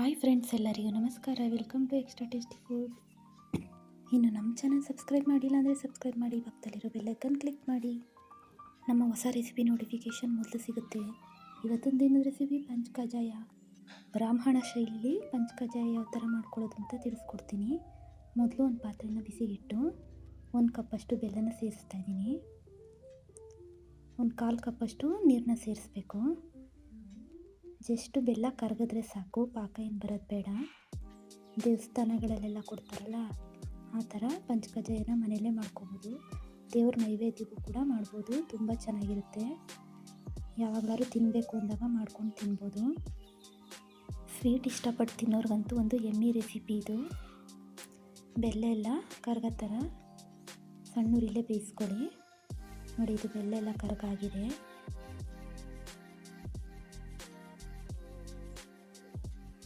Hi friends ಎಲ್ಲರಿಗೂ ನಮಸ್ಕಾರ. Welcome to extra tasty food ಇನ್ನು ನಮ್ಮ ಚಾನಲ್ ಸಬ್ಸ್ಕ್ರೈಬ್ ಮಾಡಿಲ್ಲ ಅಂದರೆ ಸಬ್ಸ್ಕ್ರೈಬ್ ಮಾಡಿ, ಪಕ್ಕದಲ್ಲಿರೋ ಬೆಲ್ಲೈಕನ್ ಕ್ಲಿಕ್ ಮಾಡಿ. ನಮ್ಮ ಹೊಸ ರೆಸಿಪಿ ನೋಟಿಫಿಕೇಷನ್ ಮೊದಲು ಸಿಗುತ್ತೆ. ಇವತ್ತೊಂದು ದಿನದ ರೆಸಿಪಿ ಪಂಚ್ ಕಜಾಯ ಬ್ರಾಹ್ಮಣ ಶೈಲಿಯಲ್ಲಿ ಪಂಚ್ ಕಜಾಯ ಯಾವ ಥರ ಮಾಡ್ಕೊಳ್ಳೋದು ಅಂತ ತಿಳಿಸ್ಕೊಡ್ತೀನಿ. ಮೊದಲು ಒಂದು ಪಾತ್ರೆನ ಬಿಸಿಗಿಟ್ಟು, ಒಂದು ಕಪ್ಪಷ್ಟು ಬೆಲ್ಲನ ಸೇರಿಸ್ತಾ ಇದ್ದೀನಿ. ಒಂದು ಕಾಲು ಕಪ್ಪಷ್ಟು ನೀರನ್ನ ಸೇರಿಸ್ಬೇಕು. ಜಸ್ಟ್ ಬೆಲ್ಲ ಕರಗಿದ್ರೆ ಸಾಕು, ಪಾಕ ಏನು ಬರೋದು ಬೇಡ. ದೇವಸ್ಥಾನಗಳಲ್ಲೆಲ್ಲ ಕೊಡ್ತಾರಲ್ಲ, ಆ ಥರ ಪಂಚಕಜಾಯನ ಮನೆಯಲ್ಲೇ ಮಾಡ್ಕೋಬೋದು. ದೇವ್ರ ನೈವೇದ್ಯಕ್ಕೂ ಕೂಡ ಮಾಡ್ಬೋದು, ತುಂಬ ಚೆನ್ನಾಗಿರುತ್ತೆ. ಯಾವಾಗಲಾದ್ರೂ ತಿನ್ನಬೇಕು ಅಂದಾಗ ಮಾಡ್ಕೊಂಡು ತಿನ್ಬೋದು. ಸ್ವೀಟ್ ಇಷ್ಟಪಟ್ಟು ತಿನ್ನೋರ್ಗಂತೂ ಒಂದು ಎಮ್ಮಿ ರೆಸಿಪಿ ಇದು. ಬೆಲ್ಲ ಎಲ್ಲ ಕರಗೋ ಥರ ಸಣ್ಣೂರಿಲ್ಲೇ ಬೇಯಿಸ್ಕೊಳ್ಳಿ. ನೋಡಿ, ಇದು ಬೆಲ್ಲ ಎಲ್ಲ ಕರಗಾಗಿದೆ.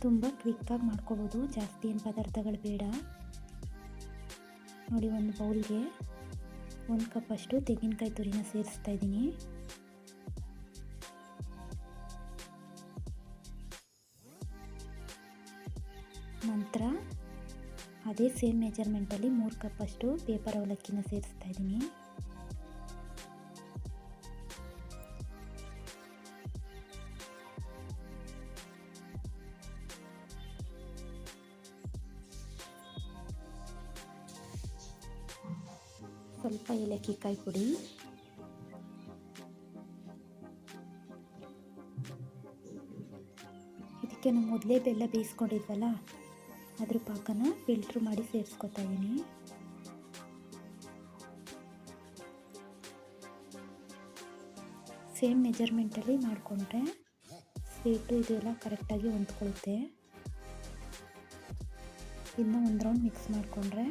ತುಂಬ ಕ್ವಿಕ್ಕಾಗಿ ಮಾಡ್ಕೋಬೋದು. ಜಾಸ್ತಿ ಏನು ಪದಾರ್ಥಗಳು ಬೇಡ. ನೋಡಿ ಒಂದು ಬೌಲ್ಗೆ ಒಂದು ಕಪ್ಪಷ್ಟು ತೆಂಗಿನಕಾಯಿ ತುರಿನ ಸೇರಿಸ್ತಾ ಇದ್ದೀನಿ. ನಂತರ ಅದೇ ಸೇಮ್ ಮೆಜರ್ಮೆಂಟಲ್ಲಿ ಮೂರು ಕಪ್ಪಷ್ಟು ಪೇಪರ್ ಅವಲಕ್ಕಿನ ಸೇರಿಸ್ತಾ ಇದ್ದೀನಿ. ಸ್ವಲ್ಪ ಏಲಕ್ಕಿ ಕಾಯಿ ಪುಡಿ. ಇದಕ್ಕೆ ನಾವು ಮೊದಲೇ ಬೆಲ್ಲ ಬೇಯಿಸ್ಕೊಂಡಿದ್ವಲ್ಲ, ಅದ್ರ ಪಾಕನ ಫಿಲ್ಟ್ರ್ ಮಾಡಿ ಸೇರಿಸ್ಕೊತಾ ಇದ್ದೀನಿ ಸೇಮ್ ಮೆಜರ್ಮೆಂಟಲ್ಲಿ ಮಾಡಿಕೊಂಡ್ರೆ ಸ್ವೀಟು ಇದೆಲ್ಲ ಕರೆಕ್ಟಾಗಿ ಹೊಂದ್ಕೊಳುತ್ತೆ. ಇದನ್ನ ಒಂದು ರೌಂಡ್ ಮಿಕ್ಸ್ ಮಾಡಿಕೊಂಡ್ರೆ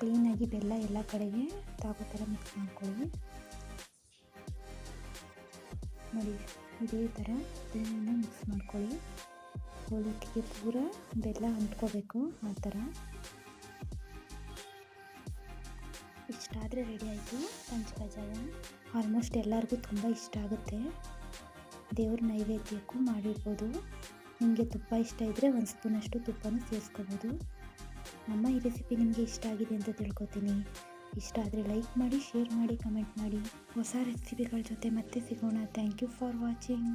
ಕ್ಲೀನಾಗಿ ಬೆಲ್ಲ ಎಲ್ಲ ಕಡೆಗೆ ತಾಗೋ ಥರ ಮಿಕ್ಸ್ ಮಾಡ್ಕೊಳ್ಳಿ. ನೋಡಿ, ಇದೇ ಥರ ಕ್ಲೀನನ್ನು ಮಿಕ್ಸ್ ಮಾಡ್ಕೊಳ್ಳಿ. ಹೋಳಿಗೆಗೆ ಪೂರ ಬೆಲ್ಲ ಅಂಟ್ಕೋಬೇಕು, ಆ ಥರ. ಇಷ್ಟಾದರೆ ರೆಡಿ ಆಯಿತು ಪಂಚಕಜಾಯ ಆಲ್ಮೋಸ್ಟ್ ಎಲ್ಲರಿಗೂ ತುಂಬ ಇಷ್ಟ ಆಗುತ್ತೆ. ದೇವ್ರ ನೈವೇದ್ಯಕ್ಕೂ ಮಾಡಿರ್ಬೋದು. ನಿಮಗೆ ತುಪ್ಪ ಇಷ್ಟ ಇದ್ದರೆ ಒಂದು ಸ್ಪೂನಷ್ಟು ತುಪ್ಪನೂ ಸೇರಿಸ್ಕೋಬೋದು. ನಮ್ಮ ಈ ರೆಸಿಪಿ ನಿಮಗೆ ಇಷ್ಟ ಆಗಿದೆ ಅಂತ ತಿಳ್ಕೊತೀನಿ. ಇಷ್ಟ ಆದರೆ ಲೈಕ್ ಮಾಡಿ ಶೇರ್ ಮಾಡಿ ಕಮೆಂಟ್ ಮಾಡಿ. ಹೊಸ ರೆಸಿಪಿಗಳ ಜೊತೆ ಮತ್ತೆ ಸಿಗೋಣ. Thank you for watching